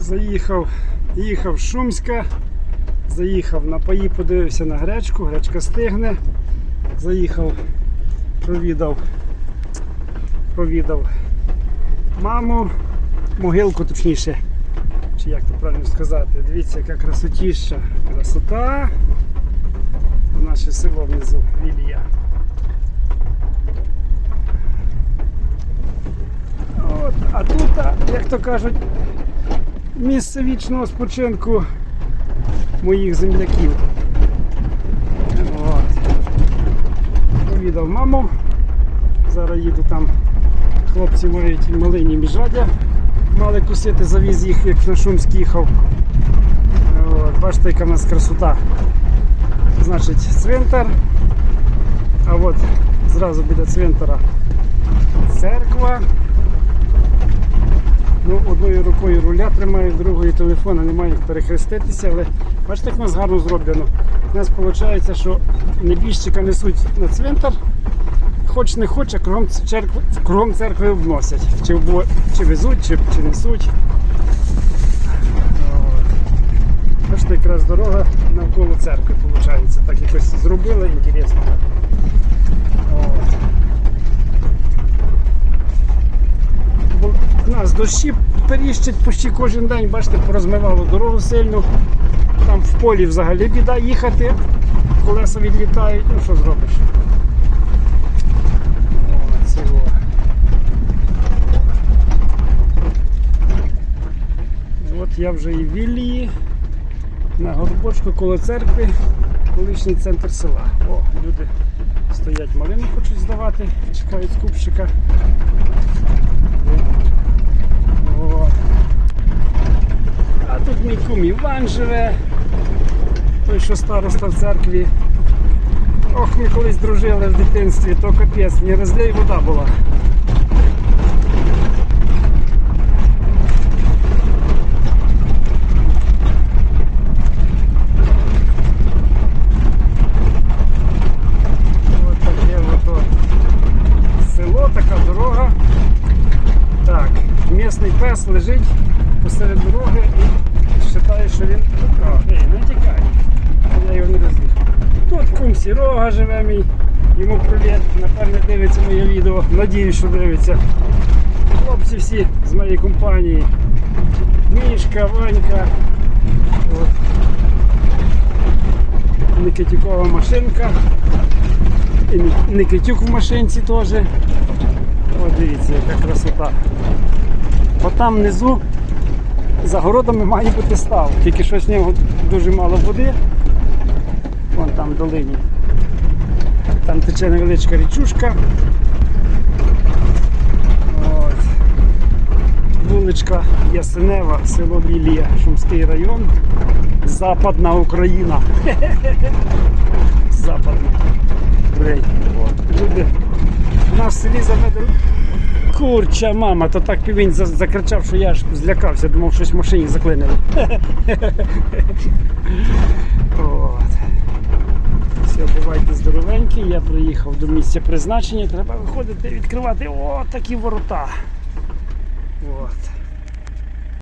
Заїхав, їхав з Шумська, заїхав на паї, подивився на гречку, гречка стигне. Заїхав, провідав, провідав маму, могилку точніше. Чи як то правильно сказати? Дивіться, яка красотіща. Красота. Наше село внизу, Вілія. От, а тут, як то кажуть, місце вічного спочинку моїх земляків. От. Повідав маму. Зараз їду там. Хлопці мають малині міжадя. Мали кусити, завіз їх, як на Шумськ їхав. От, бачите, яка в нас красота. Значить, цвинтар. А от зразу біля цвинтара церква. Ну, руля тримаю, другою телефона немає як перехреститися, але бачите, як у нас гарно зроблено. У нас виходить, що небіжчика несуть на цвинтар, хоч не хоч, а кругом церкви, кругом церкви обносять. Чи, обо- чи везуть, чи, чи несуть. Бачите, якраз дорога навколо церкви виходить. Так якось зробили, інтересно. От. Бо в нас дощі періщать почти кожен день, бачите, порозмивало дорогу сильно. Там в полі взагалі біда їхати, колеса відлітають, ну що зробиш. От я вже і в Віллії, на горбочку коло церкви, колишній центр села. О, люди стоять малину хочуть здавати, чекають скупщика. О. А тут мій кум Іван живе, той, що староста в церкві. Ох, ми колись дружили в дитинстві, то капець, не розлій вода була. Лежить посеред дороги і вважає, що він. А, не тікай. Я його не розліг. Тут кум Сірога живе мій. Йому привіт. Напевне дивиться моє відео. Надіюсь, що дивиться. Хлопці всі з моєї компанії. Мішка, Ванька. От. Никитюкова машинка. І Никитюк в машинці теж. От дивіться, яка красота. Бо там внизу за городами має бути став. Тільки що з нього дуже мало води. Вон там в долині. Там тече невеличка річушка. От. Вуличка Ясенева, село Лілія, Шумський район. Западна Україна. Западна. Люди. У нас в селі заведено. Курча, мама, то так півень закричав, що я аж злякався, думав, щось в машині заклинило. Все, бувайте здоровенькі. Я приїхав до місця призначення. Треба виходити, і відкривати. О, такі ворота. От.